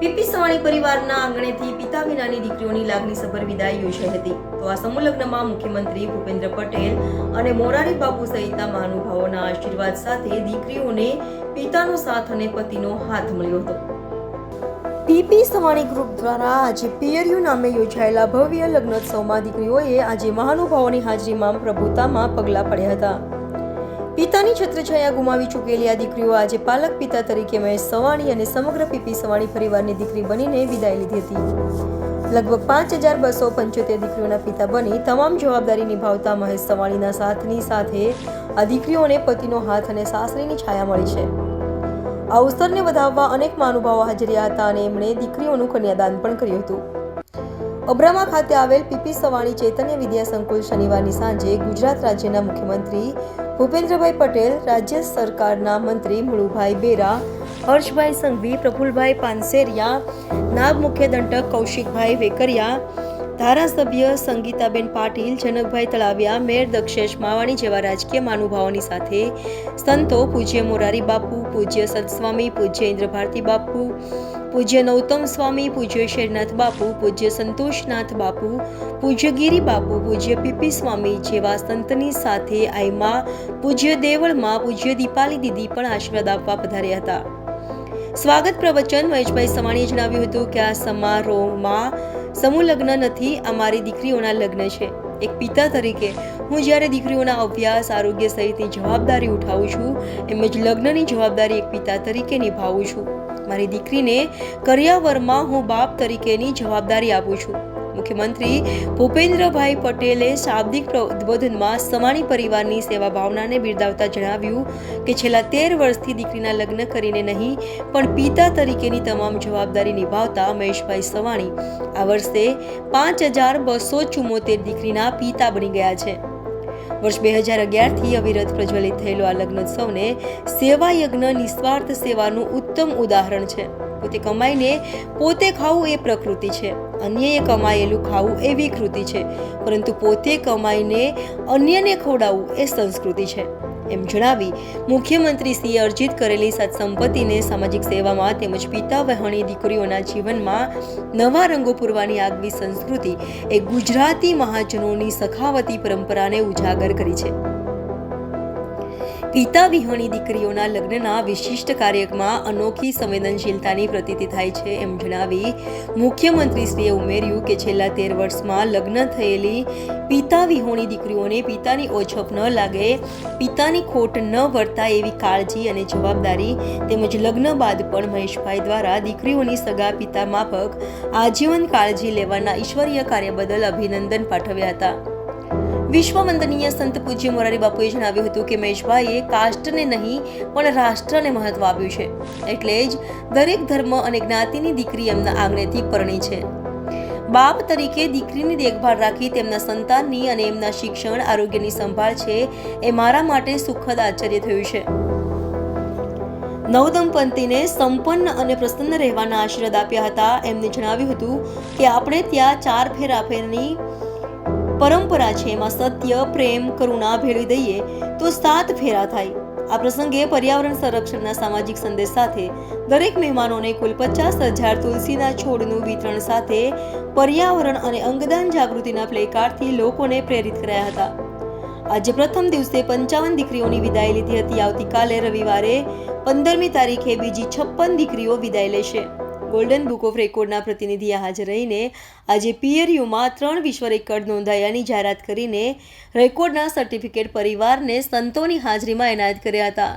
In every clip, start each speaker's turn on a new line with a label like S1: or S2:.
S1: PP Savani પરિવારના આંગણેથી પિતા વિનાની દીકરીઓની લાગણીસભર વિદાય યોજાઈ હતી. તો આ સમૂહ લગ્નમાં મુખ્યમંત્રી ભૂપેન્દ્ર પટેલ અને મોરારી બાપુ સહિતના મહાનુભાવોના આશીર્વાદ સાથે દીકરીઓને પિતાનો સાથ અને પતિનો હાથ મળ્યો હતો. પીપી સવાણી ગ્રુપ દ્વારા આજે પિયરયુ નામે યોજાયેલા ભવ્ય લગ્નોત્સવમાં દીકરીઓએ આજે મહાનુભાવોની હાજરીમાં પ્રભુતામાં પગલાં પડ્યા હતા. પિતાની છત્રછાયા ગુમાવી ચૂકેલી આ દીકરીઓ આજે પાલક પિતા તરીકે મહેશ સવાણી અને સમગ્ર પીપી સવાણી પરિવારની દીકરી બનીને વિદાય લીધી હતી. લગભગ પાંચ હજાર બસો પંચોતેર દીકરીઓના પિતા બની તમામ જવાબદારી નિભાવતા મહેશ સવાણીના સાથની સાથે આ દીકરીઓને પતિનો હાથ અને સાસરીની છાયા મળી છે. આ અવસરને વધાવવા અનેક મહાનુભાવો હાજર હતા અને એમણે દીકરીઓનું કન્યાદાન પણ કર્યું હતું. અબ્રામા ખાતે આવેલ પીપી સવાણી ચૈતન્ય વિદ્યા સંકુલ શનિવારની સાંજે ગુજરાત રાજ્યના મુખ્યમંત્રી ભૂપેન્દ્રભાઈ પટેલ, રાજ્ય સરકારના મંત્રી મુળુભાઈ બેરા, હર્ષભાઈ સંઘવી, પ્રફુલભાઈ પાનસેરિયા, નાયબ મુખ્ય દંડક કૌશિકભાઈ વેકરિયા ધારાસભ્ય સંગીતાબેન પાટીલ, જનકભાઈ તળાવિયા, મેયર દક્ષેશ માવાણી જેવા રાજકીય મહાનુભાવોની સાથે સંતો પૂજ્ય મોરારી બાપુ, પૂજ્ય સતસ્વામી, પૂજ્ય ઇન્દ્રભારતી બાપુ, પૂજ્ય નૌતમ સ્વામી, પૂજ્ય શેરનાથ બાપુ, પૂજ્ય સંતોષનાથ બાપુ, પૂજ્ય ગિરી બાપુ, પૂજ્ય પીપી સ્વામી જેવા સંતની સાથે આઈમાં પૂજ્ય દેવળમાં પૂજ્ય દીપાલી દીદી પણ આશીર્વાદ આપવા પધાર્યા હતા. સ્વાગત પ્રવચન મહેશભાઈ સવાણીએ જણાવ્યું હતું કે આ સમારોહમાં સમૂહ લગ્ન નથી આ મારી દીકરીઓના લગ્ન છે. એક પિતા તરીકે, હું જ્યારે દીકરીઓના અભ્યાસ, આરોગ્ય સહિતની જવાબદારી ઉઠાવું છું, એમ જ લગ્નની જવાબદારી એક પિતા તરીકે નિભાવું છું. મારી દીકરીને કરિયાવરમાં હું બાપ તરીકેની જવાબદારી આપું છું. મુખ્યમંત્રી ભૂપેન્દ્રભાઈ પટેલે શાબ્દિક ઉદ્બોધનમાં સમાણી પરિવારની સેવા ભાવનાને બિરદાવતા જણાવ્યું કે છેલ્લા તેર વર્ષથી દીકરીના લગ્ન કરીને નહીં, પણ પિતા તરીકેની તમામ જવાબદારી નિભાવતા મહેશભાઈ સવાણી આ વર્ષે પાંચ હજાર બસો ચુમ્મોતેર દીકરીના પિતા બની ગયા છે. વર્ષ બે હજાર અગિયારથી અવિરત પ્રજ્વલિત થયેલો આ લગ્નોત્સવને સેવા યજ્ઞ નિસ્વાર્થ સેવાનું ઉત્તમ ઉદાહરણ છે. પોતે કમાઈને પોતે ખાવું એ પ્રકૃતિ છે. અન્યએ કમાયેલું ખાવું એ વિકૃતિ છે. પરંતુ પોતે કમાઈને અન્યને ખવડાવવું એ સંસ્કૃતિ છે. એમ જણાવી મુખ્યમંત્રી શ્રીએ અર્જિત કરેલી સત્સંપત્તિને સામાજિક સેવામાં તેમજ પિતા, વહેણી, દીકરીઓના જીવનમાં નવા રંગો પૂરવાની આગવી સંસ્કૃતિ એ ગુજરાતી મહાજનોની સખાવતી પરંપરાને ઉજાગર કરી છે. પિતા વિહોણી દીકરીઓના લગ્નના વિશિષ્ટ કાર્યક્રમમાં અનોખી સંવેદનશીલતાની પ્રતીતિ થાય છે એમ જણાવી મુખ્યમંત્રીશ્રીએ ઉમેર્યું કે છેલ્લા તેર વર્ષમાં લગ્ન થયેલી પિતા વિહોણી દીકરીઓને પિતાની ઓછપ ન લાગે, પિતાની ખોટ ન વર્તાય એવી કાળજી અને જવાબદારી તેમજ લગ્ન બાદ પણ મહેશભાઈ દ્વારા દીકરીઓની સગા પિતા માફક આજીવન કાળજી લેવાના ઈશ્વરીય કાર્ય બદલ અભિનંદન પાઠવ્યા હતા. વિશ્વ વંદનીય સંત પૂજ્ય મોરારી બાપુએ જણાવ્યું હતું કે મહેશભાઈએ કાસ્ટને નહીં, પણ રાષ્ટ્રને મહત્વ આપ્યું છે. એટલે જ દરેક ધર્મ અને જ્ઞાતિની દીકરી એમના આંગણેથી પરણી છે. બાપ તરીકે દીકરીની દેખભાળ રાખી તેમના સંતાનની અને એમના શિક્ષણ, આરોગ્યની સંભાળ છે એ મારા માટે સુખદ આશ્ચર્ય થયું છે. નવદંપંતીને સંપન્ન અને પ્રસન્ન રહેવાના આશીર્વાદ આપ્યા હતા. એમને જણાવ્યું હતું કે આપણે ત્યાં ચાર ફેરા ફેરની પરંપરા છે, એમાં સત્ય, પ્રેમ, કરુણા ભેળવી દઈએ તો સાત ફેરા થાય. આ પ્રસંગે પર્યાવરણ સંરક્ષણના સામાજિક સંદેશ સાથે દરેક મહેમાનોને કુલ પચાસ હજાર તુલસીના છોડનું વિતરણ સાથે પર્યાવરણ અને અંગદાન જાગૃતિના પ્લેકાર્ડથી લોકોને પ્રેરિત કરાયા હતા. આજે પ્રથમ દિવસે પંચાવન દીકરીઓની વિદાય લીધી હતી. આવતીકાલે રવિવારે પંદરમી તારીખે બીજી છપ્પન દીકરીઓ વિદાય લેશે. ગોલ્ડન બુક ઓફ રેકોર્ડના પ્રતિનિધિએ હાજર રહીને આજે પીએરયુમાં ત્રણ વિશ્વ રેકોર્ડ નોંધાયાની જાહેરાત કરીને રેકોર્ડના સર્ટિફિકેટ પરિવારને સંતોની હાજરીમાં એનાયત કર્યા હતા.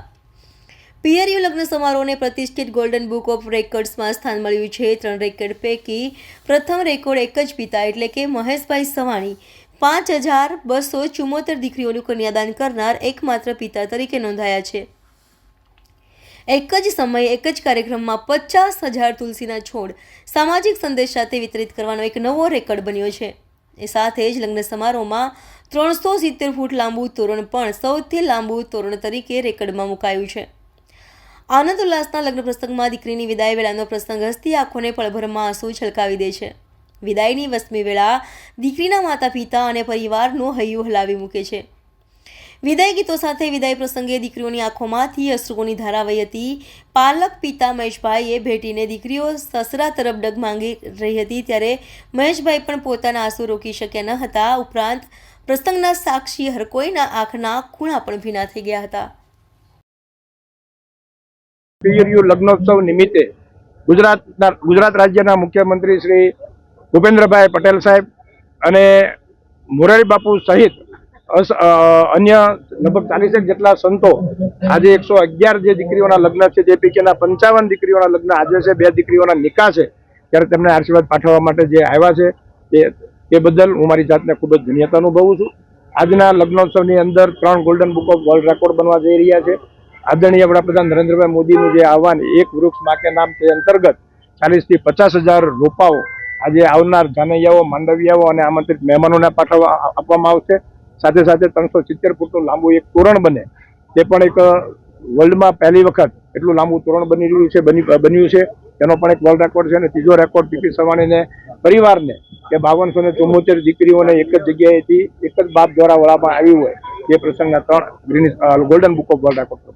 S1: પીએરયુ લગ્ન સમારોહને પ્રતિષ્ઠિત ગોલ્ડન બુક ઓફ રેકોર્ડ્સમાં સ્થાન મળ્યું છે. ત્રણ રેકોર્ડ પૈકી પ્રથમ રેકોર્ડ એક જ પિતા એટલે કે મહેશભાઈ સવાણી પાંચ હજાર બસો ચુમ્મોતેર દીકરીઓનું કન્યાદાન કરનાર એકમાત્ર પિતા તરીકે નોંધાયા છે. એક જ સમયે એક જ કાર્યક્રમમાં પચાસ હજાર તુલસીના છોડ સામાજિક સંદેશ સાથે વિતરિત કરવાનો એક નવો રેકોર્ડ બન્યો છે. એ સાથે જ લગ્ન સમારોહમાં ત્રણસો સિત્તેર ફૂટ લાંબુ તોરણ પણ સૌથી લાંબુ તોરણ તરીકે રેકોર્ડમાં મુકાયું છે. આનંદ ઉલ્લાસના લગ્ન પ્રસંગમાં દીકરીની વિદાય વેળાનો પ્રસંગ હસતી આંખોને પળભરમાં આંસુ છલકાવી દે છે. વિદાયની વસમી વેળા દીકરીના માતા પિતા અને પરિવારનું હૈયું હલાવી મૂકે છે. વિદાય ગીતો સાથે વિદાય પ્રસંગે દીકરીઓની આંખોમાંથી અશ્રુઓની ધારા વહી હતી. પાલક પિતા મહેશભાઈએ ભેટીને દીકરીઓ સસરા તરફ ડગ માંગી રહી હતી ત્યારે મહેશભાઈ પણ પોતાના આંસુ રોકી શક્યા ન હતા. ઉપરાંત પ્રસંગના સાક્ષી હરકોઈના આંખના ખૂણા પણ ભીના થઈ ગયા હતા.
S2: લગ્નોત્સવ નિમિત્તે ગુજરાતના ગુજરાત રાજ્યના મુખ્યમંત્રી શ્રી ભૂપેન્દ્રભાઈ પટેલ સાહેબ અને મોરારી બાપુ સહિત અન્ય લગભગ ચાલીસેક જેટલા સંતો આજે એકસો અગિયાર જે દીકરીઓના લગ્ન છે તે પૈકીના પંચાવન દીકરીઓના લગ્ન આજે છે, બે દીકરીઓના નિકાહ છે, ત્યારે તેમને આશીર્વાદ પાઠવવા માટે જે આવ્યા છે, તે તે બદલ હું મારી જાતને ખૂબ જ ધન્યતા અનુભવું છું. આજના લગ્નોત્સવની અંદર ત્રણ golden book of world record બનવા જઈ રહ્યા છે. આદરણીય વડાપ્રધાન નરેન્દ્રભાઈ મોદીનું જે આહવાન, એક વૃક્ષ માકે નામ તે અંતર્ગત ચાલીસથી પચાસ હજાર રોપાઓ આજે આવનાર જાનૈયાઓ, માંડવિયાઓ અને આમંત્રિત મહેમાનોને પાઠવવા, આપવામાં આવશે. સાથે સાથે ત્રણસો સિત્તેર ફૂટનું લાંબુ એક તોરણ બને. તે પણ એક વર્લ્ડમાં પહેલી વખત એટલું લાંબુ તોરણ બની રહ્યું છે બની બન્યું છે. તેનો પણ એક વર્લ્ડ રેકોર્ડ છે અને ત્રીજો રેકોર્ડ પીપી સવાણીને પરિવારને કે બાવનસો ને ચુમ્મોતેર દીકરીઓને એક જ જગ્યાએથી એક જ બાપ દ્વારા વળામાં આવી હોય. એ પ્રસંગના ત્રણ green golden book of world record.